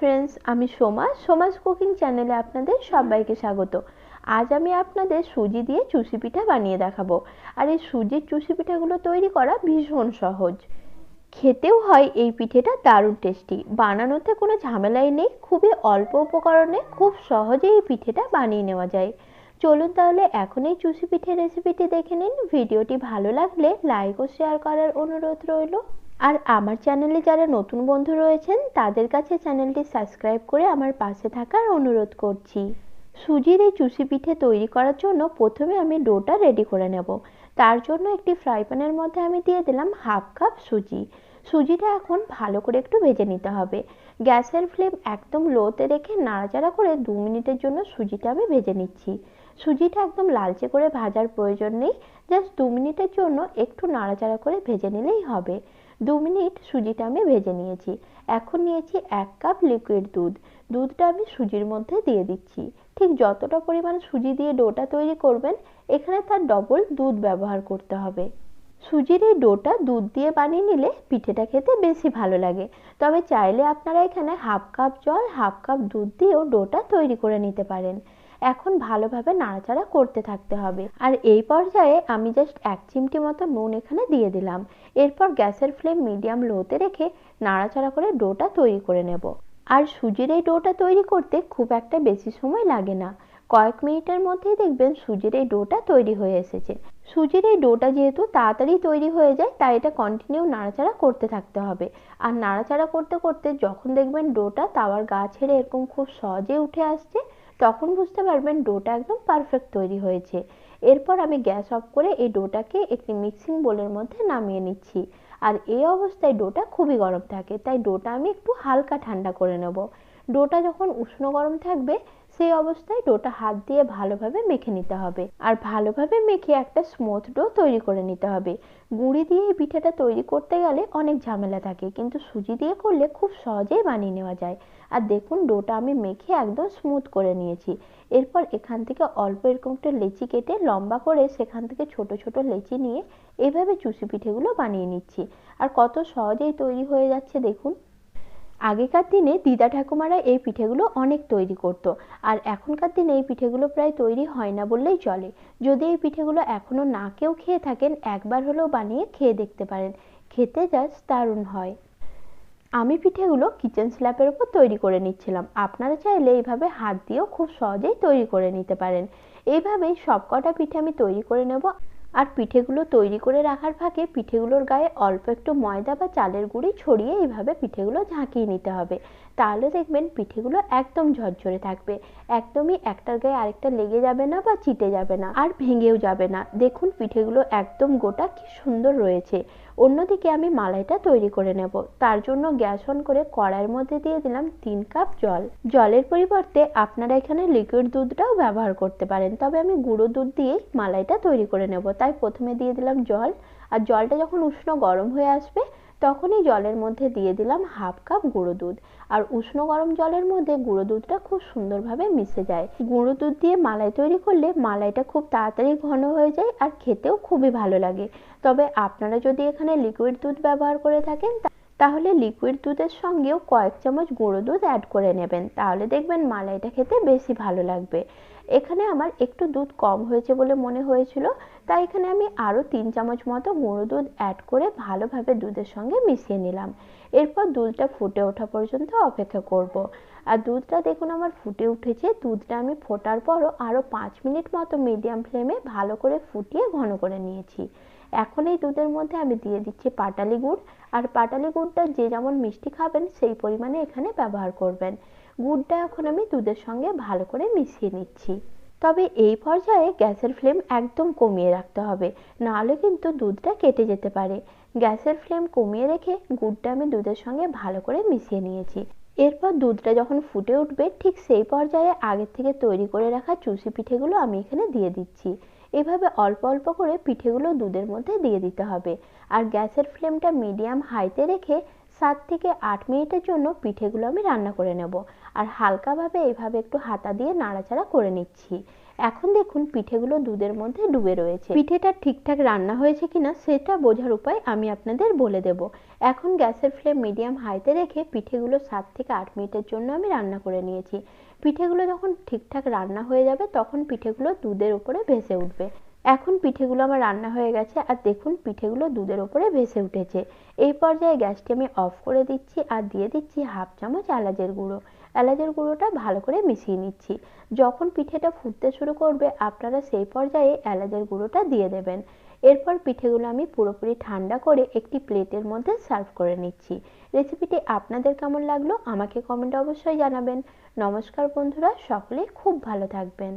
Friends আমি Soma, Soma's cooking চ্যানেলে আপনাদের সবাইকে স্বাগত। আজ আমি আপনাদের সুজি দিয়ে চুষি পিঠা বানিয়ে দেখাবো। আর এই সুজির চুষি পিঠাগুলো তৈরি করা ভীষণ সহজ। খেতেও হয় এই পিঠেটা দারুণ টেস্টি। বানানোতে কোনো ঝামেলাই নেই, খুবই অল্প উপকরণে খুব সহজেই এই পিঠেটা বানিয়ে নেওয়া যায়। চলুন তাহলে এখন এই চুষি পিঠে রেসিপিটি দেখে নিন। ভিডিওটি ভালো লাগলে লাইক ও শেয়ার করার অনুরোধ রইল। আর আমার চ্যানেলে যারা নতুন বন্ধু রয়েছেন, তাদের কাছে চ্যানেলটি সাবস্ক্রাইব করে আমার পাশে থাকার অনুরোধ করছি। সুজির এই চুষি পিঠে তৈরি করার জন্য প্রথমে আমি ডোটা রেডি করে নেব। তার জন্য একটি ফ্রাই প্যানের মধ্যে আমি দিয়ে দিলাম হাফ কাপ সুজি। সুজিটা এখন ভালো করে একটু ভেজে নিতে হবে। গ্যাসের ফ্লেম একদম লোতে রেখে নাড়াচাড়া করে দু মিনিটের জন্য সুজিটা আমি ভেজে নিচ্ছি। সুজিটা একদম লালচে করে ভাজার প্রয়োজন নেই জাস্ট দু মিনিটের জন্য একটু নাড়াচাড়া করে ভেজে নিলেই হবে। দু মিনিট সুজিটা আমি ভেজে নিয়েছি। এখন নিয়েছি এক কাপ লিকুইড দুধ। দুধটা আমি সুজির মধ্যে দিয়ে দিচ্ছি। ঠিক যতটা পরিমাণ সুজি দিয়ে ডোটা তৈরি করবেন, এখানে তার ডবল দুধ ব্যবহার করতে হবে। সুজির এই ডোটা দুধ দিয়ে বানিয়ে নিলে পিঠেটা খেতে বেশি ভালো লাগে। তবে চাইলে আপনারা এখানে হাফ কাপ জল হাফ কাপ দুধ দিয়েও ডোটা তৈরি করে নিতে পারেন। এখন ভালোভাবে নাড়াচাড়া করতে থাকতে হবে। আর এই পর্যায়ে আমি জাস্ট এক চিমটি মতো নুন এখানে দিয়ে দিলাম। এরপর গ্যাসের ফ্লেম মিডিয়াম লোতে রেখে নাড়াচাড়া করে ডোটা তৈরি করে নেব। আর সুজির এই ডোটা তৈরি করতে খুব একটা বেশি সময় লাগে না। কয়েক মিনিটের মধ্যেই দেখবেন সুজির এই ডোটা তৈরি হয়ে এসেছে। সুজির এই ডোটা যেহেতু তাড়াতাড়ি তৈরি হয়ে যায়, তাই এটা কন্টিনিউ নাড়াচাড়া করতে থাকতে হবে। আর নাড়াচাড়া করতে করতে যখন দেখবেন ডোটা তাওয়ার গা ছেড়ে এরকম খুব সহজে উঠে আসছে তখন বুঝতে পারবেন ডোটা একদম পারফেক্ট তৈরি হয়েছে। এরপর আমি গ্যাস অফ করে এই ডোটাকে একটি মিক্সিং বোলের মধ্যে নামিয়ে নিচ্ছি। আর এই অবস্থায় ডোটা খুবই গরম থাকে, তাই ডোটা আমি একটু হালকা ঠান্ডা করে নেব। ডোটা যখন উষ্ণ গরম থাকবে সেই অবস্থায় ডোটা হাত দিয়ে ভালোভাবে মেখে নিতে হবে। আর ভালোভাবে মেখে একটা স্মুথ ডো তৈরি করে নিতে হবে। গুঁড়ি দিয়ে এই পিঠাটা তৈরি করতে গেলে অনেক ঝামেলা থাকে, কিন্তু সুজি দিয়ে করলে খুব সহজেই বানিয়ে নেওয়া যায়। আর দেখুন, ডোটা আমি মেখে একদম স্মুথ করে নিয়েছি। এরপর এখান থেকে অল্প এরকম একটা লেচি কেটে লম্বা করে সেখান থেকে ছোট ছোট লেচি নিয়ে এভাবে চুষি পিঠেগুলো বানিয়ে নিচ্ছি। আর কত সহজেই তৈরি হয়ে যাচ্ছে দেখুন আগেকার দিনে দিদা ঠাকুমারা এই পিঠেগুলো অনেক তৈরি করত। আর এখনকার দিনে এই পিঠেগুলো প্রায় তৈরি হয় না বললেই চলে। যদি এই পিঠেগুলো এখনও না কেউ খেয়ে থাকেন, একবার হলেও বানিয়ে খেয়ে দেখতে পারেন। খেতে জাস্ট দারুণ হয়। আমি পিঠেগুলো কিচেন স্ল্যাপের উপর তৈরি করে নিচ্ছিলাম। আপনারা চাইলে এইভাবে হাত দিয়েও খুব সহজেই তৈরি করে নিতে পারেন। এইভাবেই সবকটা পিঠে আমি তৈরি করে নেব। আর পিঠেগুলো তৈরি করে রাখার ফাঁকে পিঠেগুলোর গায়ে অল্প একটু ময়দা বা চালের গুঁড়ি ছড়িয়ে এইভাবে পিঠেগুলো ঝাঁকিয়ে নিতে হবে। তাহলে দেখবেন পিঠেগুলো একদম ঝরঝরে থাকবে। একদমই একটার গায়ে আরেকটা লেগে যাবে না বা চিটে যাবে না আর ভেঙেও যাবে না। দেখুন পিঠেগুলো একদম গোটা কি সুন্দর রয়েছে। অন্যদিকে আমি মালাইটা তৈরি করে নেব। তার জন্য গ্যাস অন করে কড়াইয়ের মধ্যে দিয়ে দিলাম তিন কাপ জল। জলের পরিবর্তে আপনারা এখানে লিকুইড দুধটাও ব্যবহার করতে পারেন। তবে আমি গুঁড়ো দুধ দিয়েই মালাইটা তৈরি করে নেব। তাই প্রথমে দিয়ে দিলাম জল। আর জলটা যখন উষ্ণ গরম হয়ে আসবে, তখনই জলের মধ্যে দিয়ে দিলাম হাফ কাপ গুঁড়ো দুধ। আর উষ্ণ গরম জলের মধ্যে গুঁড়ো দুধটা খুব সুন্দরভাবে মিশে যায়। গুঁড়ো দুধ দিয়ে মালাই তৈরি করলে মালাইটা খুব তাড়াতাড়ি ঘন হয়ে যায় আর খেতেও খুবই ভালো লাগে। তবে আপনারা যদি এখানে লিকুইড দুধ ব্যবহার করে থাকেন তাহলে লিকুইড দুধের সঙ্গেও কয়েক চামচ গুঁড়ো দুধ অ্যাড করে নেবেন। তাহলে দেখবেন মালাইটা খেতে বেশি ভালো লাগবে। এখানে আমার একটু দুধ কম হয়েছে বলে মনে হয়েছিল, তাই এখানে আমি আরও তিন চামচ মতো গুঁড়ো দুধ অ্যাড করে ভালোভাবে দুধের সঙ্গে মিশিয়ে নিলাম। এরপর দুধটা ফুটে ওঠা পর্যন্ত অপেক্ষা করব। আর দুধটা দেখুন আমার ফুটে উঠেছে। দুধটা আমি ফোটার পরও আরও পাঁচ মিনিট মতো মিডিয়াম ফ্লেমে ভালো করে ফুটিয়ে ঘন করে নিয়েছি। এখন এই দুধের মধ্যে আমি দিয়ে দিচ্ছি পাটালি গুড়। আর পাটালি গুড়টা যে যেমন মিষ্টি খাবেন, সেই পরিমাণে এখানে ব্যবহার করবেন। গুড়টা এখন আমি দুধের সঙ্গে ভালো করে মিশিয়ে নিচ্ছি। তবে এই পর্যায়ে গ্যাসের ফ্লেম একদম কমিয়ে রাখতে হবে, নাহলে কিন্তু দুধটা কেটে যেতে পারে। গ্যাসের ফ্লেম কমিয়ে রেখে গুড়টা আমি দুধের সঙ্গে ভালো করে মিশিয়ে নিয়েছি। এরপর দুধটা যখন ফুটে উঠবে, ঠিক সেই পর্যায়ে আগের থেকে তৈরি করে রাখা চুষি পিঠেগুলো আমি এখানে দিয়ে দিচ্ছি। এভাবে অল্প অল্প করে পিঠেগুলো দুধের মধ্যে দিয়ে দিতে হবে। আর গ্যাসের ফ্লেমটা মিডিয়াম হাইতে রেখে সাত থেকে আট মিনিটের জন্য পিঠেগুলো আমি রান্না করে নেব। আর হালকাভাবে এভাবে একটু হাতা দিয়ে নাড়াচাড়া করে নিচ্ছি। এখন দেখুন পিঠেগুলো দুধের মধ্যে ডুবে রয়েছে। পিঠেটা ঠিকঠাক রান্না হয়েছে কিনা সেটা বোঝার উপায় আমি আপনাদের বলে দেব। এখন গ্যাসের ফ্লেম মিডিয়াম হাইতে রেখে পিঠেগুলো সাত থেকে আট মিনিটের জন্য আমি রান্না করে নিয়েছি। পিঠেগুলো যখন ঠিকঠাক রান্না হয়ে যাবে, তখন পিঠেগুলো দুধের উপরে ভেসে উঠবে। এখন পিঠেগুলো আমার রান্না হয়ে গেছে, আর দেখুন পিঠেগুলো দুধের ওপরে ভেসে উঠেছে। এই পর্যায়ে গ্যাসটি আমি অফ করে দিচ্ছি, আর দিয়ে দিচ্ছি হাফ চামচ এলাচের গুঁড়ো। এলাচের গুঁড়োটা ভালো করে মিশিয়ে নিচ্ছি। যখন পিঠেটা ফুটতে শুরু করবে, আপনারা সেই পর্যায়ে এলাচের গুঁড়োটা দিয়ে দেবেন। এরপর পিঠেগুলো আমি পুরোপুরি ঠান্ডা করে একটি প্লেটের মধ্যে সার্ভ করে নিচ্ছি। রেসিপিটি আপনাদের কেমন লাগল আমাকে কমেন্টে অবশ্যই জানাবেন। নমস্কার বন্ধুরা, সকলে খুব ভালো থাকবেন।